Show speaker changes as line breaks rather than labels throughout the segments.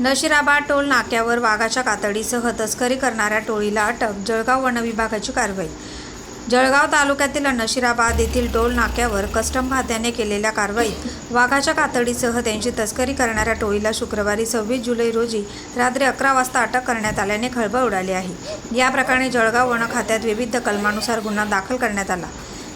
Nashirabad toll नाक्यावर वाघाच्या कातडीसह तस्करी करणाऱ्या टोळीला अटक जळगाव वनविभागाची कारवाई. जळगाव तालुक्यातील नशिराबाद येथील टोल नाक्यावर कस्टम खात्याने केलेल्या कारवाईत वाघाच्या कातडीसह त्यांची तस्करी करणाऱ्या टोळीला शुक्रवारी सव्वीस जुलै रोजी रात्री अकरा वाजता अटक करण्यात आल्याने खळबळ उडाली आहे. या प्रकरणी जळगाव वन खात्यात विविध कलमानुसार गुन्हा दाखल करण्यात आला.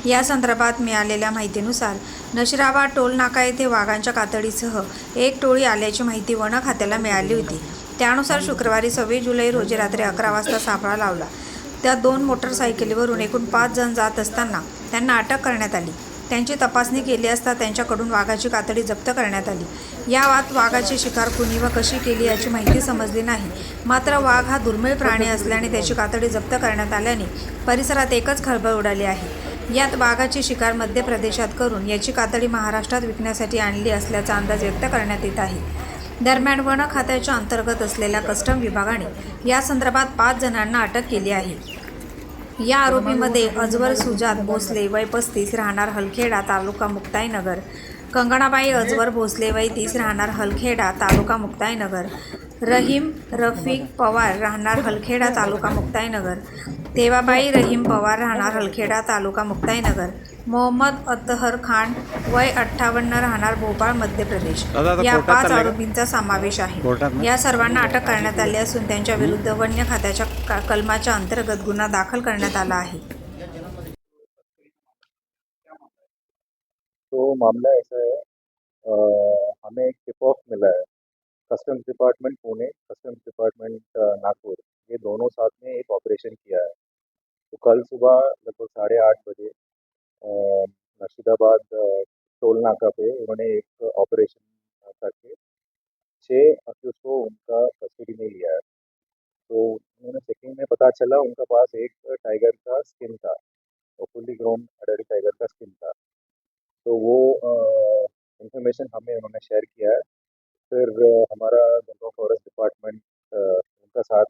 या संदर्भात मिळालेल्या माहितीनुसार नशिराबाद टोल नाका येथे वाघांच्या कातडीसह एक टोळी आल्याची माहिती वन खात्याला मिळाली होती. त्यानुसार शुक्रवारी सव्वीस जुलै रोजी रात्री अकरा वाजता सापळा लावला. त्या दोन मोटरसायकलीवरून एकूण पाच जण जात असताना त्यांना अटक करण्यात आली. त्यांची तपासणी केली असता त्यांच्याकडून वाघाची कातडी जप्त करण्यात आली. या वाद वाघाची शिकार कुणी व कशी केली याची माहिती समजली नाही. मात्र वाघ हा दुर्मिळ प्राणी असल्याने त्याची कातडी जप्त करण्यात आल्याने परिसरात एकच खळबळ उडाली आहे. यात वाघाची शिकार मध्य प्रदेशात करून याची कातडी महाराष्ट्रात विकण्यासाठी आणली असल्याचा अंदाज व्यक्त करण्यात येत आहे. दरम्यान वन खात्याच्या अंतर्गत असलेल्या कस्टम विभागाने या संदर्भात पाच जणांना अटक केली आहे. या आरोपीमध्ये अजवर सुजात भोसले वय पस्तीस राहणार हलखेडा तालुका मुक्ताईनगर कंगणाबाई अजवर भोसले वय तीस राहणार हलखेडा तालुका मुक्ताईनगर रहीम रफिक पवार राहणार हलखेडा तालुका मुक्ताईनगर. तेवाबाई रहीम पवार राहणार हलखेडा तालुका मुक्ताईनगर. मोहम्मद अतहर खान वय अठ्ठावन्न राहणार भोपाळ मध्य प्रदेश. या पाच? आरोपींचा समावेश आहे? या सर्वांना अटक करण्यात आली असून त्यांच्या विरुद्ध वन्य खात्याच्या कलमाच्या अंतर्गत गुन्हा दाखल करण्यात आला आहे.
तो मामला ऐसा है अ, हमें एक टिप ऑफ मिला है. Customs department Pune customs department Nagpur ये दोनों साथ में एक ऑपरेशन किया है। तो कल सुबह लगभग साढ़े आठ बजे नशीदाबाद टोल नाका पे उन्होंने एक ऑपरेशन करके छः अक्यूज को उनका कस्टडी में लिया है। तो उन्होंने चेकिंग में पता चला उनका पास एक टाइगर का स्किन था फुल्ली ग्रोन अडल्ट टाइगर का स्किन था। तो वो इंफॉर्मेशन हमें उन्होंने शेयर किया है। फिर हमारा जंगल फॉरेस्ट डिपार्टमेंट उनका साथ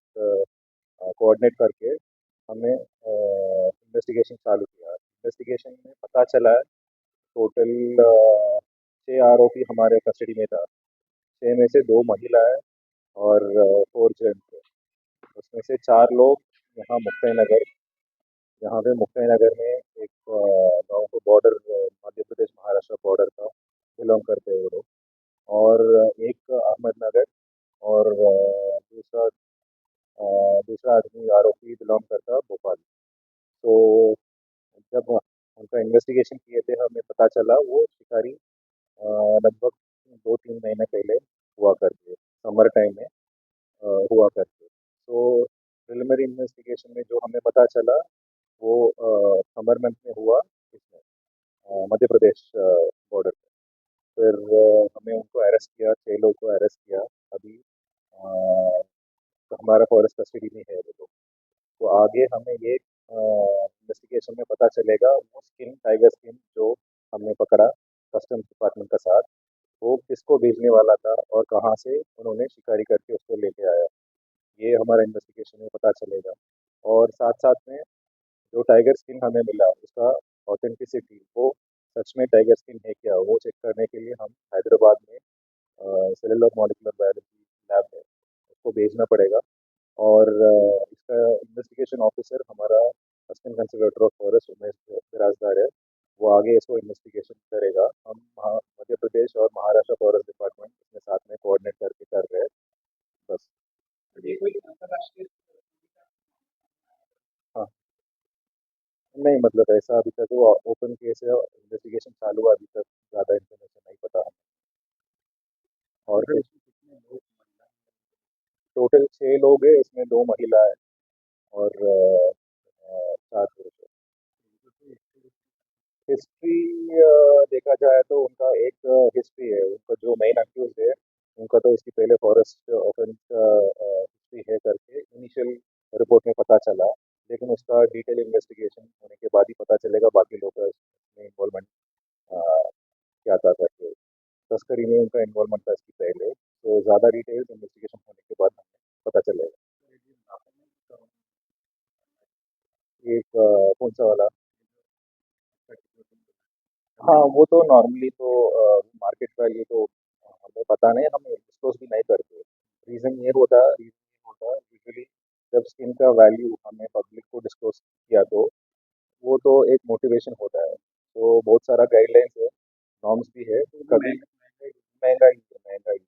कोऑर्डिनेट करके हमने इन्वेस्टिगेशन चालू किया। इन्वेस्टिगेशन में पता चला टोटल छः आरोपी हमारे कस्टडी में था। छः में से दो महिला है और फोर जेंट्स है उसमें से चार लोग यहाँ मुक्ता नगर यहाँ पे मुक्ता नगर में एक गाँव को बॉर्डर मध्य प्रदेश, महाराष्ट्र बॉर्डर का बिलोंग करते हैं वो लोग। करता भोपाल तो जब उनका इन्वेस्टिगेशन किए थे हमें पता चला वो शिकारी लगभग दो तीन महीने पहले हुआ करते समर टाइम में हुआ करते तो प्रिलिमिनरी इन्वेस्टिगेशन में जो हमें पता चला वो समर मंथ में हुआ इसमें मध्य प्रदेश बॉर्डर पे। फिर हमें उनको अरेस्ट किया छः लोग को अरेस्ट किया। अभी अ, तो हमारा फॉरेस्ट कस्टडी में है वो लोग। तो आगे हमें ये इन्वेस्टिगेशन में पता चलेगा, वो स्किन टाइगर स्किन जो हमने पकड़ा कस्टम्स डिपार्टमेंट का साथ, वो किसको भेजने वाला था और कहाँ से उन्होंने शिकारी करके उसको लेके आया। ये हमारा इन्वेस्टिगेशन में पता चलेगा। और साथ साथ में जो टाइगर स्किन हमें मिला, उसका ऑथेंटिसिटी वो सच में टाइगर स्किन है क्या, वो चेक करने के लिए हम हैदराबाद में सेलुलर मॉलिकुलर बायोलॉजी लैब है, उसको भेजना पड़ेगा। और इन्वेस्टिगेशन ऑफिसर हमारा assistant conservator of forest Umesh Birajdar है। वो आगे इसको इन्वेस्टिगेशन करेगा। हम मध्य प्रदेश और महाराष्ट्र फॉरेस्ट डिपार्टमेंट इसमें साथ में कोऑर्डिनेट करके कर रहे हैं। बस। हाँ। नहीं मतलब ऐसा अभी तक वो ओपन केस है इन्वेस्टिगेशन चालू है अभी तक ज़्यादा इन्फॉर्मेशन नहीं पता हमें। और टोटल छः लोग हैं इसमें दो महिला है। और है हिस्ट्री देखा जाए तो उनका एक हिस्ट्री है। उनका जो मेन अक्यूज है, उनका तो इसकी पहले फॉरेस्ट ऑफेंस हिस्ट्री है करके इनिशियल रिपोर्ट में पता चला, लेकिन उसका डिटेल इन्वेस्टिगेशन होने के बाद ही पता चलेगा बाकी लोग इसमें इन्वॉल्वमेंट क्या था करके। तस्करी में उनका इन्वॉल्वमेंट था इसकी पहले तो ज़्यादा डिटेल्स इन्वेस्टिगेशन होने के बाद हमें पता चलेगा। एक कौन सा वाला हाँ वो तो नॉर्मली तो मार्केट का ये तो हमें पता नहीं हम डिस्क्लोज़ भी नहीं करते। रीज़न ये होता रीज़न ये होता यूजुअली जब स्किन का वैल्यू हमें पब्लिक को डिस्क्लोज़ किया तो, वो तो एक मोटिवेशन होता है। तो बहुत सारा गाइडलाइंस है, नॉर्म्स भी है, तो कभी महँगाई महँगाई है, महँगाई